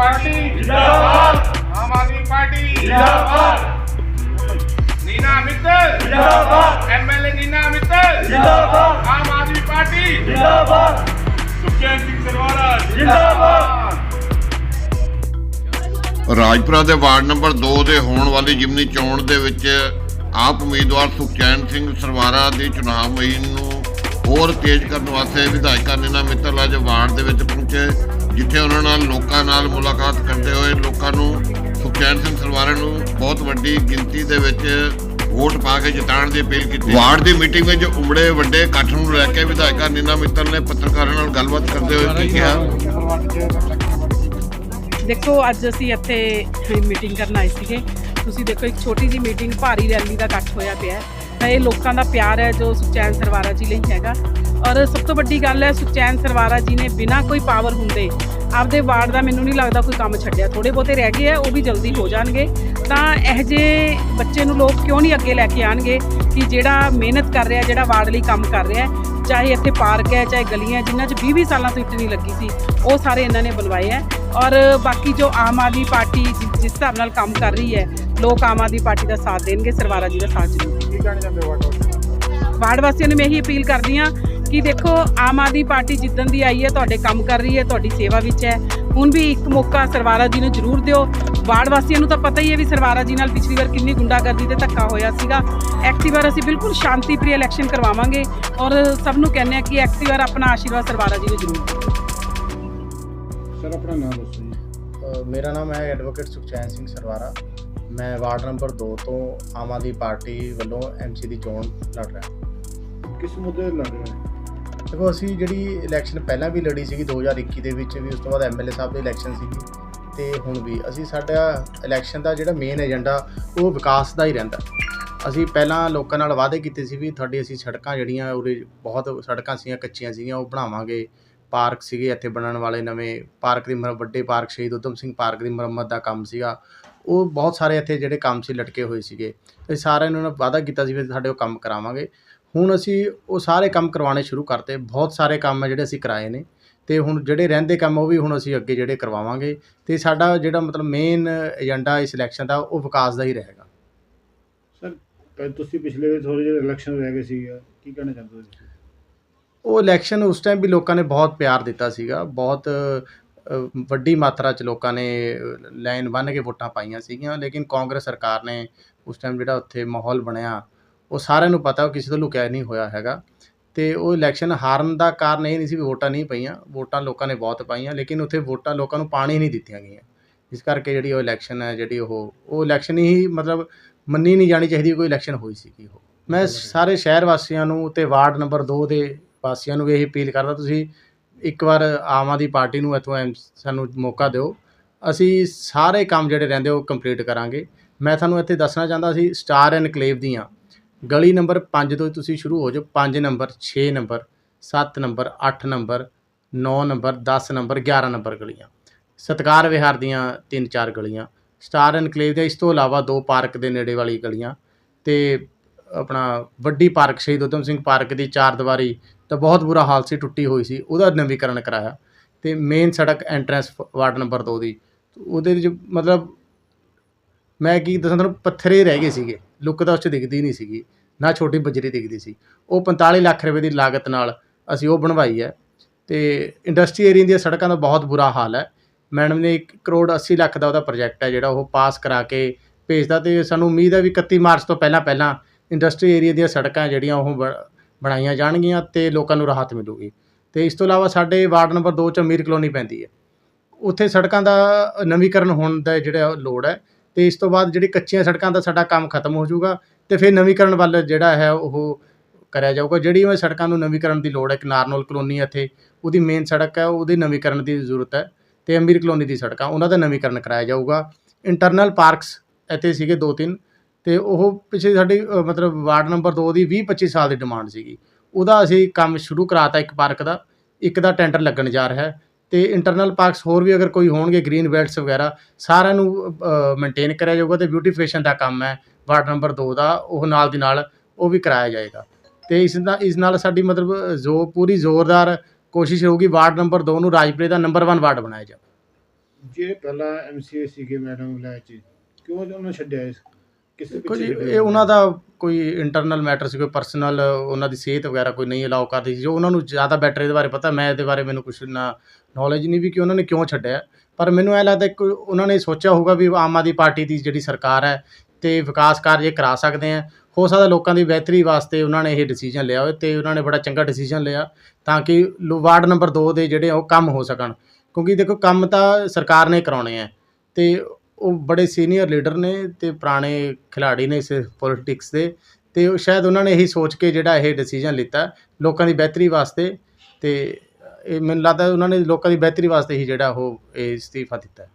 Party ਜਿੰਦਾਬਾਦ। Aam Aadmi party ਜਿੰਦਾਬਾਦ। ਨੀਨਾ ਮਿੱਤਲ ਜਿੰਦਾਬਾਦ। ਐਮਐਲਏ ਨੀਨਾ ਮਿੱਤਲ ਜਿੰਦਾਬਾਦ। ਆਮ ਆਦਮੀ ਪਾਰਟੀ। ਜਿੰਦਾਬਾਦ। ਸੁਖਚੈਨ ਸਿੰਘ ਸਰਵਾਰਾ ਜਿੰਦਾਬਾਦ। ਰਾਜਪੁਰਾ ਦੇ ਵਾਰਡ ਨੰਬਰ 2 ਦੇ ਹੋਣ ਵਾਲੀ ਜਿਮਨੀ ਚੋਣ ਦੇ ਵਿੱਚ ਆਪ ਉਮੀਦਵਾਰ ਸੁਖਚੈਨ ਸਿੰਘ ਸਰਵਾਰਾ ਦੀ ਚੁਣਾਵ ਮੁਹਿੰਮ ਨੂੰ ਹੋਰ ਤੇਜ਼ ਕਰਨ ਵਾਸਤੇ ਵਿਧਾਇਕਾਂ ਨੀਨਾ ਮਿੱਤਲ ਅੱਜ ਵਾਰਡ ਦੇ ਵਿੱਚ ਪਹੁੰਚੇ ਜਿੱਥੇ ਉਹਨਾਂ ਨਾਲ ਲੋਕਾਂ ਨਾਲ ਮੁਲਾਕਾਤ ਕਰਦੇ ਹੋਏ ਲੋਕਾਂ ਨੂੰ ਸੁਖਚੈਨ ਸਿੰਘ ਸਰਵਾਰਾ ਨੂੰ ਬਹੁਤ ਵੱਡੀ ਗਿਣਤੀ ਦੇ ਵਿੱਚ ਵੋਟ ਪਾ ਕੇ ਜਿਤਾਉਣ ਦੀ ਅਪੀਲ ਕੀਤੀ। ਵਾਰਡ ਦੀ ਮੀਟਿੰਗ ਵਿੱਚ ਉਮੜੇ ਵੱਡੇ ਇਕੱਠ ਨੂੰ ਲੈ ਕੇ ਵਿਧਾਇਕਾਂ ਨੀਨਾ ਮਿੱਤਲ ਨੇ ਪੱਤਰਕਾਰਾਂ ਨਾਲ ਗੱਲਬਾਤ ਕਰਦੇ ਹੋਏ ਕੀ ਕਿਹਾ। ਦੇਖੋ ਅੱਜ ਅਸੀਂ ਇੱਥੇ ਮੀਟਿੰਗ ਕਰਨ ਆਏ ਸੀਗੇ। ਤੁਸੀਂ ਦੇਖੋ ਇੱਕ ਛੋਟੀ ਜੀ ਮੀਟਿੰਗ ਭਾਰੀ ਰੈਲੀ ਦਾ ਇਕੱਠ ਹੋਇਆ ਪਿਆ ਹੈ। ਇਹ ਲੋਕਾਂ ਦਾ ਪਿਆਰ ਹੈ ਜੋ ਸੁਚੈਨ ਸਰਵਾਰਾ ਜੀ ਲਈ ਹੈਗਾ। ਔਰ ਸਭ ਤੋਂ ਵੱਡੀ ਗੱਲ ਹੈ ਸੁਚੈਨ ਸਰਵਾਰਾ ਜੀ ਨੇ ਬਿਨਾਂ ਕੋਈ ਪਾਵਰ ਹੁੰਦੇ ਆਪਦੇ ਵਾਰਡ ਦਾ ਮੈਨੂੰ ਨਹੀਂ ਲੱਗਦਾ ਕੋਈ ਕੰਮ ਛੱਡਿਆ। ਥੋੜੇ ਬਹੁਤੇ ਰਹਿ ਗਏ ਆ ਉਹ ਵੀ ਜਲਦੀ ਹੋ ਜਾਣਗੇ। ਤਾਂ ਇਹ ਜੇ ਬੱਚੇ ਨੂੰ ਲੋਕ ਕਿਉਂ ਨਹੀਂ ਅੱਗੇ ਲੈ ਕੇ ਆਣਗੇ ਕਿ ਜਿਹੜਾ ਮਿਹਨਤ ਕਰ ਰਿਹਾ, ਜਿਹੜਾ ਵਾਰਡ ਲਈ ਕੰਮ ਕਰ ਰਿਹਾ ਚਾਹੇ ਇੱਥੇ ਪਾਰਕ ਹੈ, ਚਾਹੇ ਗਲੀਆਂ ਜਿਨ੍ਹਾਂ 'ਚ 20-20 ਸਾਲਾਂ ਤੋਂ ਇੱਟ ਨਹੀਂ ਲੱਗੀ ਸੀ, ਉਹ ਸਾਰੇ ਇਹਨਾਂ ਨੇ ਬਣਵਾਏ ਹੈ। ਔਰ ਬਾਕੀ ਜੋ ਆਮ ਆਦਮੀ ਪਾਰਟੀ ਜਿ- ਜਿਸ ਹਿਸਾਬ ਨਾਲ ਕੰਮ ਕਰ ਰਹੀ ਹੈ, ਲੋਕ ਆਮ ਆਦਮੀ ਪਾਰਟੀ ਦਾ ਸਾਥ ਦੇਣਗੇ, ਸਰਵਾਰਾ ਜੀ ਦਾ ਸਾਥ ਜ਼ਰੂਰ ਕਹਿਣਾ ਚਾਹੁੰਦੇ ਵਾਟੋ ਵਾਰਡ ਵਾਸੀਆਂ ਨੂੰ ਮੈਂ ਇਹੀ ਅਪੀਲ ਕਰਦੀ ਹਾਂ ਕਿ ਦੇਖੋ ਆਮ ਆਦਮੀ ਪਾਰਟੀ ਜਿੱਦਣ ਦੀ ਆਈ ਹੈ ਤੁਹਾਡੇ ਕੰਮ ਕਰ ਰਹੀ ਹੈ ਤੁਹਾਡੀ ਸੇਵਾ ਵਿੱਚ ਹੈ। ਹੁਣ ਵੀ ਇੱਕ ਮੌਕਾ ਸਰਵਾਰਾ ਜੀ ਨੂੰ ਜ਼ਰੂਰ ਦਿਓ। ਵਾਰਡ ਵਾਸੀਆਂ ਨੂੰ ਤਾਂ ਪਤਾ ਹੀ ਹੈ ਵੀ ਸਰਵਾਰਾ ਜੀ ਨਾਲ ਪਿਛਲੀ ਵਾਰ ਕਿੰਨੀ ਗੁੰਡਾਗਰਦੀ ਤੇ ਧੱਕਾ ਹੋਇਆ ਸੀਗਾ। ਐਕਟਿਵ ਵਾਰ ਅਸੀਂ ਬਿਲਕੁਲ ਸ਼ਾਂਤੀ ਪ੍ਰਿय ਇਲੈਕਸ਼ਨ ਕਰਵਾਵਾਂਗੇ ਔਰ ਸਭ ਨੂੰ ਕਹਿੰਦੇ ਆ ਕਿ ਐਕਟਿਵ ਵਾਰ ਆਪਣਾ ਆਸ਼ੀਰਵਾਦ ਸਰਵਾਰਾ ਜੀ ਨੂੰ ਜ਼ਰੂਰ ਦਿਓ। ਸਰ ਆਪਣਾ ਨਾਮ ਦੱਸੋ ਜੀ। ਮੇਰਾ ਨਾਮ ਹੈ ਐਡਵੋਕੇਟ ਸੁਖਚੈਨ ਸਿੰਘ ਸਰਵਾਰਾ ਮੈਂ ਵਾਰਡ ਨੰਬਰ 2 ਤੋਂ ਆਮ ਆਦਮੀ ਪਾਰਟੀ ਵੱਲੋਂ ਐਮਸੀ ਦੀ ਚੋਣ ਲੜ ਰਿਹਾ ਕਿਸ ਮੁੱਦੇ ਤੇ ਲੜ ਰਹੇ ਹੋ? ਦੇਖੋ ਅਸੀਂ ਜਿਹੜੀ ਇਲੈਕਸ਼ਨ ਪਹਿਲਾਂ ਵੀ ਲੜੀ ਸੀਗੀ 2021 ਦੇ ਵਿੱਚ ਵੀ ਉਸ ਤੋਂ ਬਾਅਦ ਐਮਐਲਏ ਸਾਹਿਬ ਦੀ ਇਲੈਕਸ਼ਨ ਸੀਗੀ ਤੇ ਹੁਣ ਵੀ। ਅਸੀਂ ਸਾਡਾ ਇਲੈਕਸ਼ਨ ਦਾ ਜਿਹੜਾ ਮੇਨ ਏਜੰਡਾ ਉਹ ਵਿਕਾਸ ਦਾ ਹੀ ਰਹਿੰਦਾ। ਅਸੀਂ ਪਹਿਲਾਂ ਲੋਕਾਂ ਨਾਲ ਵਾਅਦੇ ਕੀਤੇ ਸੀ ਵੀ ਤੁਹਾਡੀ ਅਸੀਂ ਸੜਕਾਂ ਜਿਹੜੀਆਂ ਉਰੇ ਬਹੁਤ ਸੜਕਾਂ ਸੀਗੀਆਂ ਕੱਚੀਆਂ ਸੀਗੀਆਂ ਉਹ ਬਣਾਵਾਂਗੇ। ਪਾਰਕ ਸੀਗੇ ਇੱਥੇ ਬਣਨ ਵਾਲੇ ਨਵੇਂ। ਪਾਰਕ ਦੀ ਮਰ ਵੱਡੇ ਪਾਰਕ ਸ਼ਹੀਦ ਉਧਮ ਸਿੰਘ ਪਾਰਕ ਦੀ ਮੁਰੰਮਤ ਦਾ ਕੰਮ ਸੀਗਾ। ਉਹ ਬਹੁਤ ਸਾਰੇ ਇੱਥੇ ਜਿਹੜੇ ਕੰਮ ਸੀ ਲਟਕੇ ਹੋਏ ਸੀਗੇ। ਤੇ ਸਾਰਿਆਂ ਨੂੰ ਵਾਅਦਾ ਕੀਤਾ ਸੀ ਵੀ ਸਾਡੇ ਉਹ ਕੰਮ ਕਰਾਵਾਂਗੇ। ਹੁਣ ਅਸੀਂ ਉਹ ਸਾਰੇ ਕੰਮ ਕਰਵਾਉਣੇ ਸ਼ੁਰੂ ਕਰਤੇ। ਬਹੁਤ ਸਾਰੇ ਕੰਮ ਆ ਜਿਹੜੇ ਅਸੀਂ ਕਰਾਏ ਨੇ। ਤੇ ਹੁਣ ਜਿਹੜੇ ਰਹਿੰਦੇ ਕੰਮ ਉਹ ਵੀ ਹੁਣ ਅਸੀਂ ਅੱਗੇ ਜਿਹੜੇ ਕਰਵਾਵਾਂਗੇ। ਤੇ ਸਾਡਾ ਜਿਹੜਾ ਮਤਲਬ ਮੇਨ ਏਜੰਡਾ ਇਸ ਇਲੈਕਸ਼ਨ ਦਾ ਉਹ ਵਿਕਾਸ ਦਾ ਹੀ ਰਹੇਗਾ। ਸਰ ਤੁਸੀਂ ਪਿਛਲੇ ਥੋੜੇ ਜਿਹੇ ਇਲੈਕਸ਼ਨ ਰਹਿ ਗਏ ਸੀ ਕੀ ਕਹਿਣਾ ਚਾਹੁੰਦੇ ਹੋ ਉਹ ਇਲੈਕਸ਼ਨ ਉਸ ਟਾਈਮ ਵੀ ਲੋਕਾਂ ਨੇ ਬਹੁਤ ਪਿਆਰ ਦਿੱਤਾ ਸੀਗਾ। ਬਹੁਤ ਵੱਡੀ ਮਾਤਰਾ 'ਚ ਲੋਕਾਂ ਨੇ ਲਾਈਨ ਬੰਨ੍ਹ ਕੇ ਵੋਟਾਂ ਪਾਈਆਂ ਸੀਗੀਆਂ ਲੇਕਿਨ ਕਾਂਗਰਸ ਸਰਕਾਰ ਨੇ ਉਸ ਟਾਈਮ ਜਿਹੜਾ ਉੱਥੇ ਮਾਹੌਲ ਬਣਿਆ ਉਹ ਸਾਰਿਆਂ ਨੂੰ ਪਤਾ ਉਹ ਕਿਸੇ ਤੋਂ ਲੁਕਿਆ ਨਹੀਂ ਹੋਇਆ ਹੈਗਾ। ਤੇ ਉਹ ਇਲੈਕਸ਼ਨ ਹਾਰਨ ਦਾ ਕਾਰਨ ਇਹ ਨਹੀਂ ਸੀ ਵੀ ਵੋਟਾਂ ਨਹੀਂ ਪਈਆਂ ਵੋਟਾਂ ਲੋਕਾਂ ਨੇ ਬਹੁਤ ਪਾਈਆਂ ਲੇਕਿਨ ਉੱਥੇ ਵੋਟਾਂ ਲੋਕਾਂ ਨੂੰ ਪਾਣੀ ਨਹੀਂ ਦਿੱਤੀਆਂ ਗਈਆਂ। ਇਸ ਕਰਕੇ ਜਿਹੜੀ ਉਹ ਇਲੈਕਸ਼ਨ ਹੈ ਜਿਹੜੀ ਉਹ ਉਹ ਇਲੈਕਸ਼ਨ ਹੀ ਮਤਲਬ ਮੰਨੀ ਨਹੀਂ ਜਾਣੀ ਚਾਹੀਦੀ ਕੋਈ ਇਲੈਕਸ਼ਨ ਹੋਈ ਸੀਗੀ ਉਹ। ਮੈਂ ਸਾਰੇ ਸ਼ਹਿਰ ਵਾਸੀਆਂ ਨੂੰ ਤੇ ਵਾਰਡ ਨੰਬਰ 2 ਦੇ ਵਾਸੀਆਂ ਨੂੰ ਵੀ ਇਹ ਅਪੀਲ ਕਰਦਾ ਤੁਸੀਂ ਇੱਕ ਵਾਰ ਆਮ ਆਦਮੀ ਪਾਰਟੀ ਨੂੰ ਇੱਥੋਂ ਐਮ ਸਾਨੂੰ ਮੌਕਾ ਦਿਓ। ਅਸੀਂ ਸਾਰੇ ਕੰਮ ਜਿਹੜੇ ਰਹਿੰਦੇ ਉਹ ਕੰਪਲੀਟ ਕਰਾਂਗੇ। ਮੈਂ ਤੁਹਾਨੂੰ ਇੱਥੇ ਦੱਸਣਾ ਚਾਹੁੰਦਾ ਸੀ, ਸਟਾਰ ਐਨਕਲੇਵ ਦੀਆਂ। ਗਲੀ ਨੰਬਰ 5 ਤੋਂ ਤੁਸੀਂ ਸ਼ੁਰੂ ਹੋ ਜਾਓ। 5 number 6 number 7 number 8 number 9 number 10 number 11 number ਗਲੀਆਂ। ਸਤਕਾਰ ਵਿਹਾਰ ਦੀਆਂ ਤਿੰਨ ਚਾਰ ਗਲੀਆਂ। ਸਟਾਰ ਐਨਕਲੇਵ ਦੇ ਇਸ ਤੋਂ ਇਲਾਵਾ ਦੋ ਪਾਰਕ ਦੇ ਨੇੜੇ ਵਾਲੀ ਗਲੀਆਂ। ਤੇ ਆਪਣਾ ਵੱਡੀ ਪਾਰਕ ਸ਼ਹੀਦ ਊਧਮ ਸਿੰਘ ਪਾਰਕ ਦੀ ਚਾਰ ਦੀਵਾਰੀ ਤਾਂ ਬਹੁਤ ਬੁਰਾ ਹਾਲ ਸੀ, ਟੁੱਟੀ ਹੋਈ ਸੀ, ਉਹਦਾ ਨਵੀਕਰਨ ਕਰਾਇਆ ਤੇ ਮੇਨ ਸੜਕ ਐਂਟਰੈਂਸ ਵਾਰਡ ਨੰਬਰ 2 ਦੀ। ਉਹਦੇ ਵਿੱਚ ਮਤਲਬ ਮੈਂ ਕੀ ਦੱਸਾਂ ਤੁਹਾਨੂੰ, ਪੱਥਰੇ ਰਹਿ ਗਏ ਸੀਗੇ, ਲੁੱਕ ਤਾਂ ਉਸ 'ਚ ਦਿਖਦੀ ਨਹੀਂ ਸੀਗੀ, ਨਾ ਛੋਟੀ ਬਜਰੀ ਦਿਖਦੀ ਸੀ। ਉਹ 45 ਲੱਖ ਰੁਪਏ ਦੀ ਲਾਗਤ ਨਾਲ ਅਸੀਂ ਉਹ ਬਣਵਾਈ ਹੈ ਤੇ ਇੰਡਸਟਰੀ ਏਰੀਆ ਦੀਆਂ ਸੜਕਾਂ ਦਾ ਬਹੁਤ ਬੁਰਾ ਹਾਲ ਹੈ। ਮੈਡਮ ਨੇ 1 ਕਰੋੜ 80 ਲੱਖ ਦਾ ਉਹਦਾ ਪ੍ਰੋਜੈਕਟ ਹੈ ਜਿਹੜਾ ਉਹ ਪਾਸ ਕਰਾ ਕੇ ਭੇਜਦਾ ਤੇ ਸਾਨੂੰ ਉਮੀਦ ਹੈ ਵੀ 31 ਮਾਰਚ ਤੋਂ ਪਹਿਲਾਂ ਪਹਿਲਾਂ ਇੰਡਸਟਰੀ ਏਰੀਆ ਦੀਆਂ ਸੜਕਾਂ ਜਿਹੜੀਆਂ ਉਹ ਬ- ਬਣਾਈਆਂ ਜਾਣਗੀਆਂ ਤੇ ਲੋਕਾਂ ਨੂੰ ਰਾਹਤ ਮਿਲੂਗੀ। ਤੇ ਇਸ ਤੋਂ ਇਲਾਵਾ ਸਾਡੇ ਵਾਰਡ ਨੰਬਰ 2 ਚ ਅਮੀਰ ਕਲੋਨੀ ਪੈਂਦੀ ਹੈ। ਉੱਥੇ ਸੜਕਾਂ ਦਾ ਨਵੀਕਰਨ ਹੋਣ ਦਾ ਜਿਹੜਾ ਲੋੜ ਹੈ ਤੇ ਇਸ ਤੋਂ ਬਾਅਦ ਜਿਹੜੀ ਕੱਚੀਆਂ ਸੜਕਾਂ ਦਾ ਸਾਡਾ ਕੰਮ ਖਤਮ ਹੋ ਜਾਊਗਾ ਤੇ ਫਿਰ ਨਵੀਕਰਨ ਵੱਲ ਜਿਹੜਾ ਹੈ ਉਹ ਕਰਿਆ ਜਾਊਗਾ। ਜਿਹੜੀ ਉਹ ਸੜਕਾਂ ਨੂੰ ਨਵੀਕਰਨ ਦੀ ਲੋੜ ਹੈ, ਇੱਕ ਨਾਰਨੋਲ ਕਲੋਨੀ ਹੈ ਇੱਥੇ, ਉਹਦੀ ਮੇਨ ਸੜਕ ਹੈ, ਉਹਦੇ ਨਵੀਕਰਨ ਦੀ ਜ਼ਰੂਰਤ ਹੈ ਤੇ ਅਮੀਰ ਕਲੋਨੀ ਦੀ ਸੜਕਾਂ, ਉਹਨਾਂ ਦਾ ਨਵੀਕਰਨ ਕਰਾਇਆ ਜਾਊਗਾ। ਇੰਟਰਨਲ ਪਾਰਕਸ ਇੱਥੇ ਸੀਗੇ ਦੋ ਤਿੰਨ ਤੇ ਉਹ ਪਿਛੇ ਸਾਡੀ ਅ, ਮਤਲਬ ਵਾਰਡ ਨੰਬਰ 2 ਦੀ 20 25 ਸਾਲ ਦੀ ਡਿਮਾਂਡ ਸੀਗੀ। ਉਹਦਾ ਅਸੀਂ ਕੰਮ ਸ਼ੁਰੂ ਕਰਾਤਾ ਇੱਕ ਪਾਰਕ ਦਾ ਇੱਕ ਦਾ ਟੈਂਡਰ ਲੱਗਣ ਜਾ ਰਿਹਾ ਹੈ ਤੇ ਇੰਟਰਨਲ ਪਾਰਕਸ ਹੋਰ ਵੀ ਅਗਰ ਕੋਈ ਹੋਣਗੇ ਗ੍ਰੀਨ ਬੈਲਟਸ ਵਗੈਰਾ ਸਾਰਿਆਂ ਨੂੰ ਮੇਨਟੇਨ ਕਰਿਆ ਜਾਊਗਾ ਤੇ ਬਿਊਟੀਫਿਕੇਸ਼ਨ ਦਾ ਕੰਮ ਹੈ ਵਾਰਡ ਨੰਬਰ 2 ਦਾ ਉਹ ਨਾਲ ਦੀ ਨਾਲ ਉਹ ਵੀ ਕਰਾਇਆ ਜਾਏਗਾ। ਤੇ ਇਸ ਦਾ ਇਸ ਨਾਲ ਸਾਡੀ ਮਤਲਬ ਜੋ ਪੂਰੀ ਜ਼ੋਰਦਾਰ ਕੋਸ਼ਿਸ਼ ਰਹੂਗੀ ਵਾਰਡ ਨੰਬਰ 2 ਨੂੰ ਰਾਜਪੁਰੇ ਦਾ ਨੰਬਰ 1 ਵਾਰਡ ਬਣਾਇਆ ਜਾਵੇ। ਜਿਹੜੇ ਪਹਿਲਾਂ ਐਮਸੀਏ ਸੀਗੇ ਮੈਡਮ ਲੈ ਚ ਕਿਉਂ ਉਹਨਾਂ ਛੱਡਿਆ ਇਸ ਕਿਸੇ ਛੱਡਿਆ? ਇਹ ਉਹਨਾਂ ਦਾ ਕੋਈ ਇੰਟਰਨਲ ਮੈਟਰ ਸੀ ਕੋਈ ਪਰਸਨਲ ਉਹਨਾਂ ਦੀ ਸਿਹਤ ਵਗੈਰਾ ਕੋਈ ਨਹੀਂ ਅਲਾਉ ਕਰਦੀ ਸੀ। ਜੋ ਉਹਨਾਂ ਨੂੰ ਜ਼ਿਆਦਾ ਬੈਟਰ ਇਹਦੇ ਬਾਰੇ ਪਤਾ ਮੈਂ ਇਹਦੇ ਬਾਰੇ ਮੈਨੂੰ ਕੁਛ ਨਾ ਨੌਲੇਜ ਨਹੀਂ ਵੀ ਕਿ ਉਹਨਾਂ ਨੇ ਕਿਉਂ ਛੱਡਿਆ। ਪਰ ਮੈਨੂੰ ਇਹ ਲੱਗਦਾ ਕਿ ਉਹਨਾਂ ਨੇ ਸੋਚਿਆ ਹੋਊਗਾ ਵੀ ਆਮ ਆਦਮੀ ਪਾਰਟੀ ਦੀ ਜਿਹੜੀ ਸਰਕਾਰ ਹੈ ਤੇ ਵਿਕਾਸ ਕਾਰਜ ਇਹ ਕਰਾ ਸਕਦੇ ਆ। ਹੋ ਸਕਦਾ ਲੋਕਾਂ ਦੀ ਬਿਹਤਰੀ ਵਾਸਤੇ ਉਹਨਾਂ ਨੇ ਇਹ ਡਿਸੀਜਨ ਲਿਆ ਹੋਵੇ ਤੇ ਉਹਨਾਂ ਨੇ ਬੜਾ ਚੰਗਾ ਡਿਸੀਜਨ ਲਿਆ ਤਾਂ ਕਿ ਵਾਰਡ ਨੰਬਰ 2 ਦੇ ਜਿਹੜੇ ਉਹ ਕੰਮ ਹੋ ਸਕਣ। ਕਿਉਂਕਿ ਦੇਖੋ ਕੰਮ ਤਾਂ ਸਰਕਾਰ ਨੇ ਕਰਾਉਣੇ ਆ ਤੇ ਉਹ ਬੜੇ ਸੀਨੀਅਰ ਲੀਡਰ ਨੇ ਤੇ ਪੁਰਾਣੇ ਖਿਲਾੜੀ ਨੇ ਇਸ ਪੋਲਿਟਿਕਸ ਦੇ ਤੇ ਉਹ ਸ਼ਾਇਦ ਉਹਨਾਂ ਨੇ ਇਹੀ ਸੋਚ ਕੇ ਜਿਹੜਾ ਇਹ ਡਿਸੀਜਨ ਲਿੱਤਾ ਲੋਕਾਂ ਦੀ ਬਿਹਤਰੀ ਵਾਸਤੇ ਤੇ ਇਹ ਮੈਨੂੰ ਲੱਗਦਾ ਉਹਨਾਂ ਨੇ ਲੋਕਾਂ ਦੀ ਬਿਹਤਰੀ ਵਾਸਤੇ ਹੀ ਜਿਹੜਾ ਉਹ ਇਹ ਅਸਤੀਫਾ ਦਿੱਤਾ।